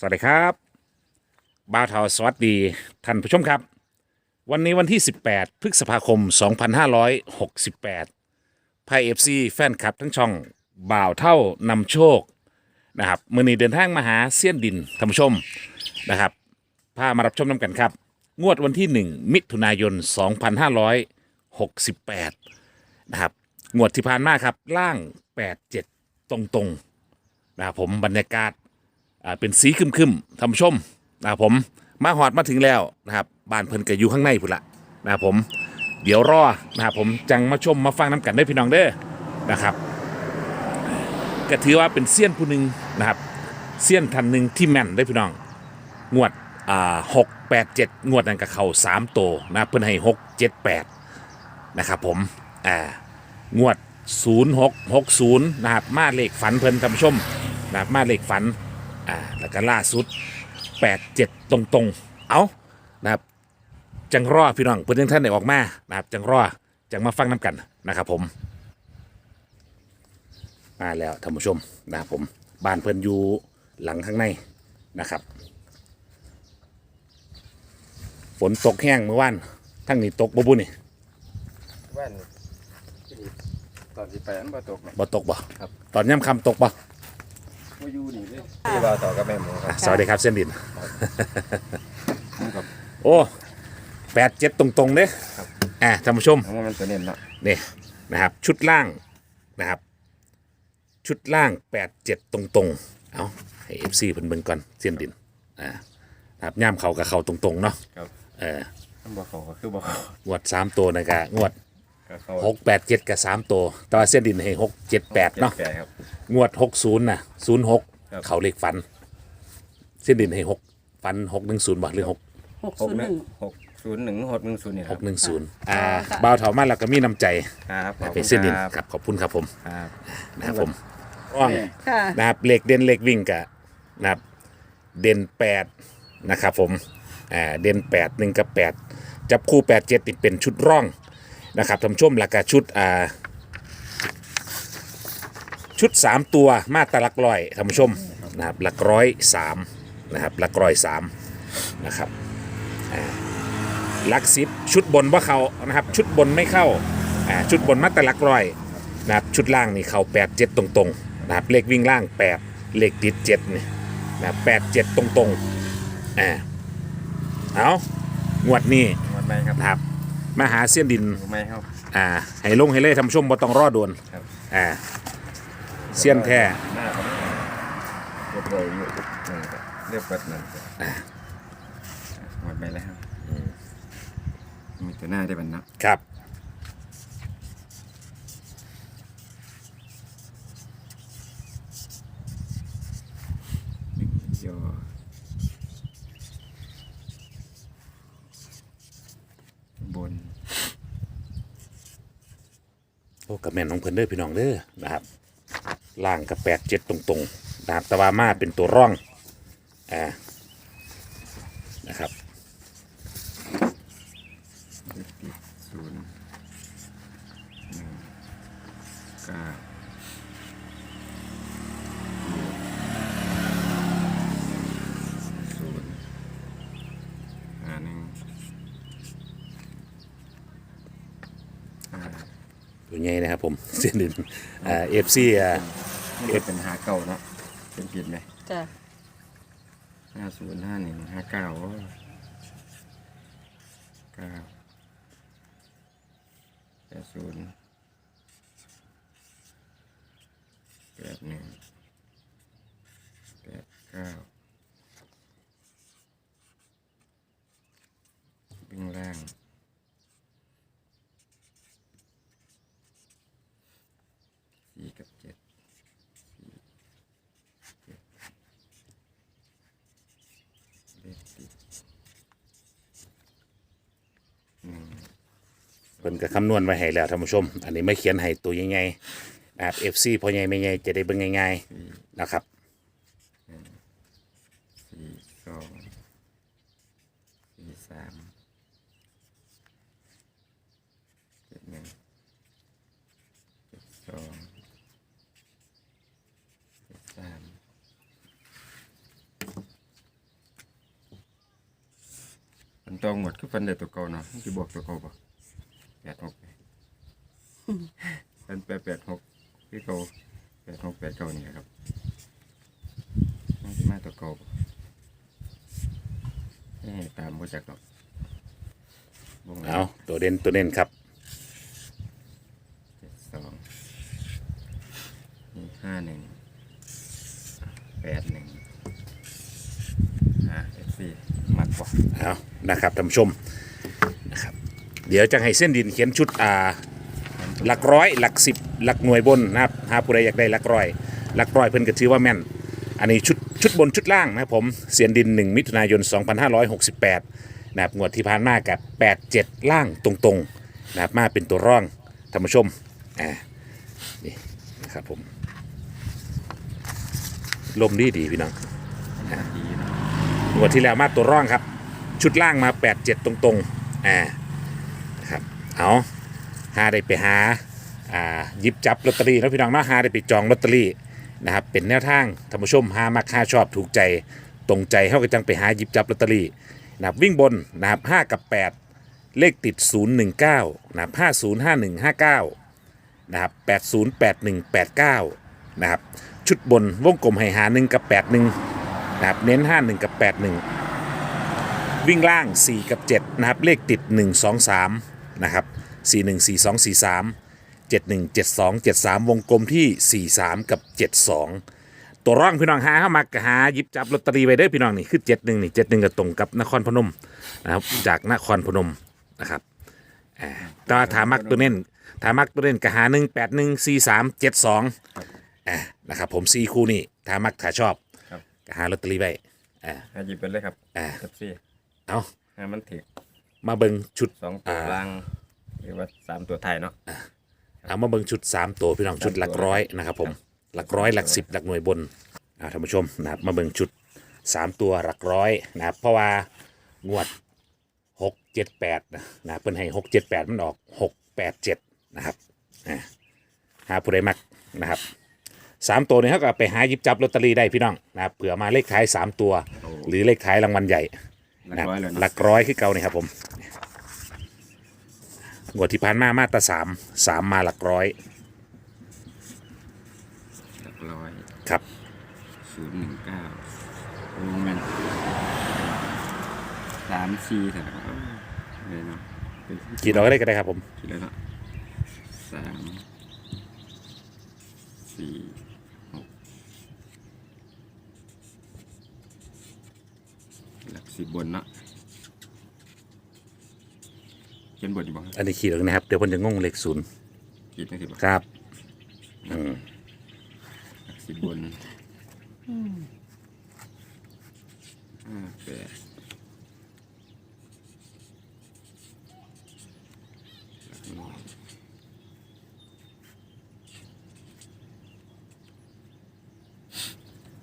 สวัสดีครับบ้าวเทาสวัสดี ท่านผู้ชมครับ วันนี้วันที่ 18 พฤษภาคม 2568ไพเอฟซีแฟนคลับทั้งช่องบ่าวเท่านำโชคนะครับมือนี้เดินทางมาหาเซียนดินท่านผู้ชมนะครับพามารับชมน้ำกันครับ งวดวันที่ 1 มิถุนายน 2568นะครับงวดที่ผ่านมาครับล่าง 87 ตรงๆนะครับผมบรรยากาศ อ่าเป็นสีคึมๆท่าชมนะครับผมมาหอดมาถึงแล้วนะครับบ้านเพิ่นก็อยู่ข้างในพุ่นละนะครับผมเดี๋ยวรอนะครับผมจังมาชมมาฟังน้ำกันได้พี่น้องเด้อนะครับก็ถือว่าเป็นเซียนผู้หนึ่งนะครับเซียนทันหนึ่งที่แม่นได้พี่น้องงวดอ่าหกแปดเจ็ดงวดนั้นกับเขาสามโตนะเพิ่นให้หกเจ็ดแปดนะครับผมอ่างวดศูนย์หกหกศูนย์นะครับมาเลขฝันเพิ่นท่านผู้ชมนะครับมาเลขฝัน อ่าแล้วก็ล่าสุด 8 7 ตรงๆ เอานะครับ จังรอพี่น้องเพื่อนท่านได้ออกมานะครับ จังรอจังมาฟังน้ำกันนะครับผม มาแล้วท่านผู้ชมนะครับผมบ้านเพื่อนอยู่หลังข้างในนะครับ ฝนตกแห้งเมื่อวานทั้งนี้ตกบ่บุนี่แว่นตอนที่ไปอันบ่ตกนะบ่ตกบ่ครับ ตอนย่ำคำตกบ่ บ่อยู่นี่เลยที่ว่าต่อกับแม่หมูครับอะสวัสดีครับเส้นดิน ครับ โอ้แปดเจ็ดตรงๆเด้ครับ อ่าท่านผู้ชม เพราะว่ามันตัวเน้นเนาะนี่นะครับชุดล่างนะครับ ชุดล่างแปดเจ็ดตรงๆ เอาให้เอฟซีเพิ่นเบิ่งก่อนเส้นดินอ่านะครับย่ามเขากับเขาตรงๆเนาะครับเออมันบ่เข้าก็คือบ่เข้างวดสามตัวนะกะงวดก็เข้า หกแปดเจ็ดกับสามตัว แต่ว่าเส้นดินให้หกเจ็ดแปดเนาะแปดครับ งวดหกศูนย์นะศูนย์หกครับ เขาเลขฟัน เส้นดินให้หกฟันหกหนึ่งศูนย์บาทหรือหกหกหกศูนย์หหนึ่งนึ่งหกศูนย์หนึ่งหกหนึ่งศูนย์นี่คหรับกหนึ่งศูนย์อ่าบ่าวเถามาแล้วก็มีน้ำใจครับขอบเป็คุนณเส้นดินครับครับขอบคุณครับผมครับ นะครับผมร่องค่ะนะครับเหล็กเด่นเหล็กวิ่งกะนะครับเด่นแปดนะครับผมอ่าเด่นแปดหนึ่งกับแปดจับคู่แปดเจ็ดนี่เป็นชุดร่อง นะครับท่านผู้ชมแล้วก็ชุดอ่าชุดสามตัวมาตรหลักร้อยท่านผู้ชมนะครับหลักร้อยสามนะครับหลักร้อยสามนะครับอ่าหลักสิบชุดบนว่าเขานะครับชุดบนไม่เข้าอ่าชุดบนมาตรหลักร้อยนะครับชุดล่างนี่เขาแปดเจ็ดตรงๆนะครับเลขวิ่งล่างแปดเลขติดเจ็ดนี่นะแปดเจ็ดตรงๆอ่าเอางวดนี้ หมดไหมครับ นะครับ มาหาเส้นดิน ถูกไหมครับ อ่าให้ลงให้เลยทำชมบ่ต้องรอดวนครับ อ่าเสี้ยนแท้หน้าเขาเรียบร้อยอยู่หนึ่งครับเรียบเปิดหนึ่งครับหมดไปแล้วครับมีตัวหน้าได้บันเนาะครับ โยบน โอ้ กับแม่นของเพิ่นเด้อพี่น้องเด้อนะครับล่างกับแปดเจ็ดตรงๆนะครับต่ว่ามาเป็นตัวร่องอ่านะครับศูนย์หนึ่งเก้าศูนย์ห้าหนึ่งห้า ตัวใหญ่นะครับผมเส้นดินอ่าเอฟซีอ่านี่เป็นหาเก่าเนาะเป็นผิดไหมจ้ะห้าศูนย์ห้าหนึ่งห้าเก้าเก้าแปดศูนย์แปดหนึ่งแปดเก้าวิ่งล่างสี่กับเจ็ดสี่เจ็ดเลขติดหนึ่ง เพิ่นก็คำนวณไว้ให้แล้วท่านผู้ชม อันนี้ไม่เขียนให้ตัวใหญ่ๆนะครับ FC พอใหญ่ไม่ใหญ่จะได้เบิ่งง่ายๆนะครับสี่สองสี่สามเจ็ดหนึ่งเจ็ดสองเจ็ดสามมันตองหมดคือฟันได้ตัวเก่าเนาะมันสิบอกตัวเก่าบ่ แปดหกฟันแปดแปดหกคือเก่าแปดหกแปดเก้านี่ครับมันสิมาตัวเก่าบ่เอ้ตามบ่จักหรอกบ่งเอาตัวเด่นตัวเด่นครับเจ็ดสองนี่ห้าหนึ่งแปดหนึ่งอ่าเอฟซีมักกว่าเอานะครับท่านผู้ชมนะครับ เดี๋ยวจะให้เส้นดินเขียนชุดอ่าหลักร้อย หลักสิบหลักหน่วยบนนะครับหาผู้ใดอยากได้หลักร้อย หลักร้อยเพิ่นก็ถือว่าแม่น อันนี้ชุดชุดบนชุดล่างนะครับผมเสียนดิน 1 มิถุนายน 2568นะครับงวดที่ผ่านมากับ 87 ล่างตรงๆนะครับมาเป็นตัวร่องท่านผู้ชมอ่านี่นะครับผมลมดีดีๆพี่น้องดีนะงวดที่แล้วมาตัวร่องครับ ชุดล่างมา 8 7 ตรงๆอ่านะครับ เอาหาได้ไปหาอ่าหยิบจับลอตเตอรี่แล้วพี่น้องเนาะหาได้ไปจองลอตเตอรี่นะครับเป็นแนวทางท่านผู้ชมหามาค่าชอบถูกใจตรงใจเท่ากับจังไปหาหยิบจับลอตเตอรี่นะครับวิ่งบนนะครับ5กับ8เลขติด 019นะครับ505159นะครับ808189นะครับชุดบนวงกลมให้หา1กับ 81นะครับเน้น 51 กับ 81 วิ่งล่าง 4 กับ 7 นะครับ เลขติด 1 2 3 นะครับ 41 42 43 71 72 73 วงกลมที่ 43 กับ 72 ตัวร่องพี่น้องหาเข้ามากหาหยิบจับลอตเตอรี่ไว้เด้อพี่น้องนี่คือ71นี่71ก็ตรงกับนครพนมนะครับจากนครพนมนะครับอ่าแตว่าถามักตัวเน้นถามักตัวเน้นก็หา1 8 1 4 3 7 2อ่านะครับผม4คู่นี่ถามักถ้าชอบครับก็หาลอตเตอรี่ไว้อ่าให้หยิบไปเลยครับอ่าเอฟซีเอาให้มันถึก มาเบิงชุดสองตัวอ่าล่างหรือว่าสามตัวไทายเนาะ เอามาเบิงชุด 3 ตัวพี่น้องชุดหลักร้อยนะครับผมหลักร้อยหลักสิบหลักหน่วยบนอ่าท่านผู้ชมนะครับมาเบิงชุด 3 ตัวหลักร้อยนะครับเพราะว่างวด 6 7 8นะนะครับเป็นให้6 7 8 มันออก 6 8 7 นะครับอ่าหาผู้ใดมักนะครับสามตัวนี้เขาก็ไปหาหยิบจับลอตเตอรี่ได้พี่น้องนะครับเผื่อมาเลขท้าย 3 ตัว หรือเลขท้ายรางวัลใหญ่ หลักนะครับร้อยเลยหเนาะลักร้อยคือเก่านี่ครับผมงวดที่ผ่านมามาตราสามสามมาหลักร้อยหลักร้อยครับศูนย์หนึ่งเก้าโอ้แม่นสามสี่เถอะนะครับเลยเนาะเป็นขีดเอาก็ได้ก็ได้ครับผมคิดแล้วเนาะสามสี่หกหลัก สิบบนเนาะเขียนบนอยู่บ้างอันนี้ขีดเอานะครับ เดี๋ยวผมจะงงเลขศูนย์คิดนะสิบ่ครับ อืมหลักสิบบนห้าแปดหลักหน่วย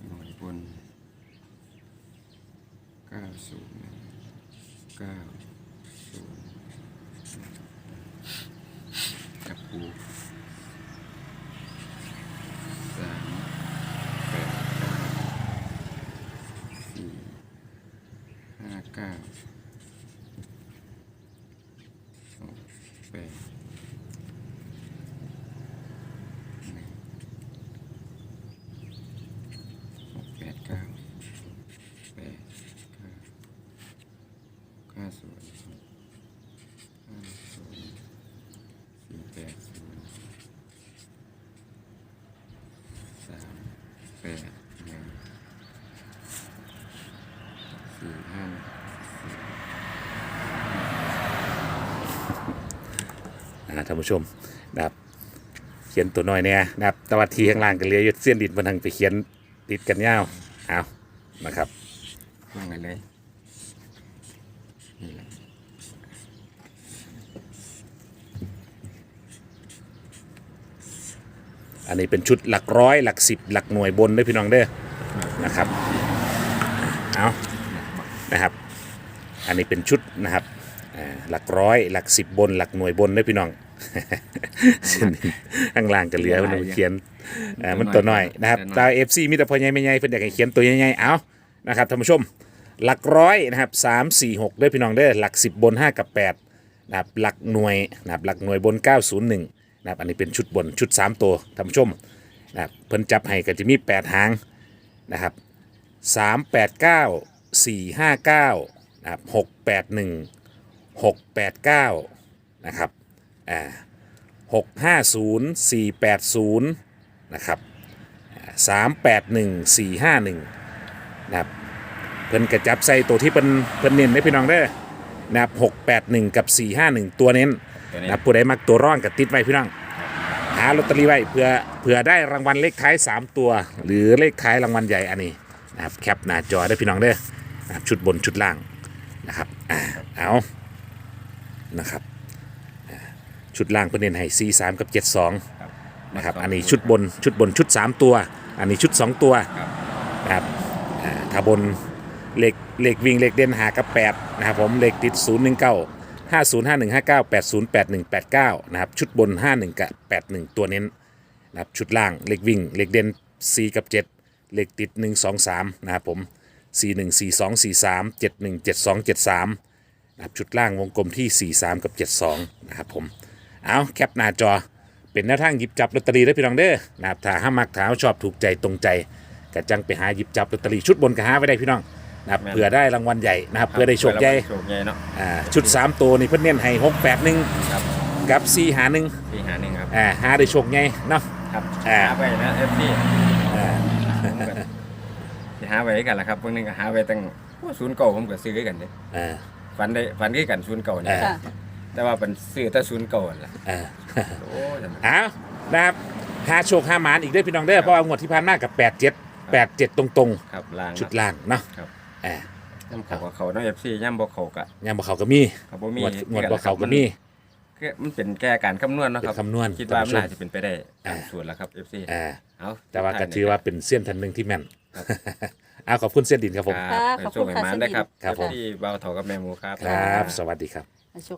หน่วยบนเก้าศูนย์เก้าศูนย์จับปูสามแปดเก้าสี่ห้าเก้าหกแปดหนึ่งหกแปดเก้าแปดเก้าเก้าศูนย์ห้าศูนย์สี่แปดศูนย์สามแปดหนึ่ง สี่ห้าท่านผู้ชมนะครับเขียนตัวน้อยเนี่ยนะครับตะวันทีข้างล่างกันเลืออยู่เส้นดินบนทางไปเขียนติดกันยาวเอานะครับว่างไงเลยนี่แหละอันนี้เป็นชุดหลักร้อยหลักสิบหลักหน่วยบนด้วยพี่น้องเด้อนะครับ เอา อันนี้เป็นชุดนะครับอ่าหลักร้อยหลักสิบบน หลักหน่วยบนเด้วยพี่น้องเส้นดินข้างล่างกันเหลือมันเขียนอ่ามันตัวน้อยนะครับตาเอฟซีมีแต่พอใหญ่ไม่ใหญ่เพิ่นอยากให้เขียนตัวใหญ่ๆเอานะครับท่านผู้ชม หลักร้อยนะครับสามสี่หกด้วยพี่น้องเด้อหลักสิบบนห้ากับแปดนะครับหลักหน่วยนะครับหลักหน่วยบนเก้าศูนย์หนึ่งนะครับอันนี้เป็นชุดบนชุดสามตัวท่านผู้ชมนะครับเพิ่นจับให้ก็จะมีแปดหางนะครับสามแปดเก้าสี่ห้าเก้า นะครับหกแปดหนึ่งหกแปดเก้านะครับอ่าหกห้าศูนย์สี่แปดศูนย์นะครับสามแปดหนึ่งสี่ห้าหนึ่งนะครับเพิ่นกระจับใส่ตัวที่เพิ่นเพิ่นเน้นได้พี่น้องเด้อนะครับหกแปดหนึ่งกับสี่ห้าหนึ่งตัวเน้นตัวนี้นะครับผู้ใดมักตัวร่องกับติดไว้พี่น้องหาลอตเตอรี่ไว้เพื่อเพื่อได้รางวัลเลขท้าย 3 ตัว หรือเลขท้ายรางวัลใหญ่อันนี้นะครับแคปหน้าจอได้พี่น้องเด้อนะครับชุดบนชุดล่าง นะครับอ่าเอานะครับอ่าชุดล่างเพิ่นเน้นให้4 3 กับ 7 2นะครับอันนี้ชุดบนชุดบนชุด 3 ตัว อันนี้ชุด 2 ตัวครับนะครับอ่าถ้าบนเหล็กเหล็กวิ่งเหล็กเด่นหากับแปดนะครับผมเหล็กติด 0 1 9 5 0 5 1 5 9 8 0 8 1 8 9นะครับชุดบน 51 กับ 81 ตัวเน้นนะครับชุดล่างเหล็กวิ่งเหล็กเด่น 4 กับ 7เหล็กติด 1 2 3นะครับผม 4 1 4 2 4 3 7 1 7 2 7 3นะครับชุดล่างวงกลมที่ 4 3 กับ 72 นะครับผม เอาแคปหน้าจอเป็นแนวทางหยิบจับลอตเตอรี่ได้พี่น้องเด้อนะครับถ้าห้ามักถาชอบถูกใจตรงใจกะจังไปหาหยิบจับลอตเตอรี่ชุดบนกะหาไว้ได้พี่น้องนะครับแม่นเผื่อได้รางวัลใหญ่นะครับเพื่อได้โชคใหญ่โชคใหญ่เนาะอ่าชุด 3 ตัวนี่เพิ่นเน้นให้หกแปดหนึ่งครับกับสี่หาหนึ่งสี่หาหนึ่งครับอ่าหาได้โชคใหญ่เนาะครับอ่า หาไปนะเอฟซีอ่าหาไว้กันแหละครับเพิ่งนึงก็หาไว้ตั้งโอ้ศูนย์เก่าผมก็ซื้อกันเด้อ่าฝันได้ฝันคือกันศูนย์เก่าเนี่ยอ่าค่ะแต่ว่าเป็นซื้อแต่ศูนย์เก่านั่นล่ะอ่าโอ้ยเอานะครับหาโชคหาหมานอีกเด้อพี่น้องเด้อเพราะว่างวดที่ผ่านมากับ8 7 8 7ตรงครับล่างๆ ชุดล่างเนาะครับอ่า ย่ำเขากับเขาเนาะเอฟซีย่ำบ่เขากะยามบ่เขาก็มีเขาบ่มีงวดงวดคือบ่เขาก็มี คือมันเป็นแก้การคำนวณเนาะครับเป็นคำนวณคิดว่ามันท่านผู้ชม น่าจะเป็นไปได้ตามอ่าส่วนแล้วครับเอฟซีอ่า เอาแต่ว่าก็ถือว่าเป็นเส้ยนทันหนึ่งที่แม่นเอาขอบคุณเส้ยนดินครับผม ครับค่ะขอบโชคุคณให้ค่ะหมานได้ครับครับผม ที่เบาเถากับแม่หมูครับ ครับ สวัสดีครับโชค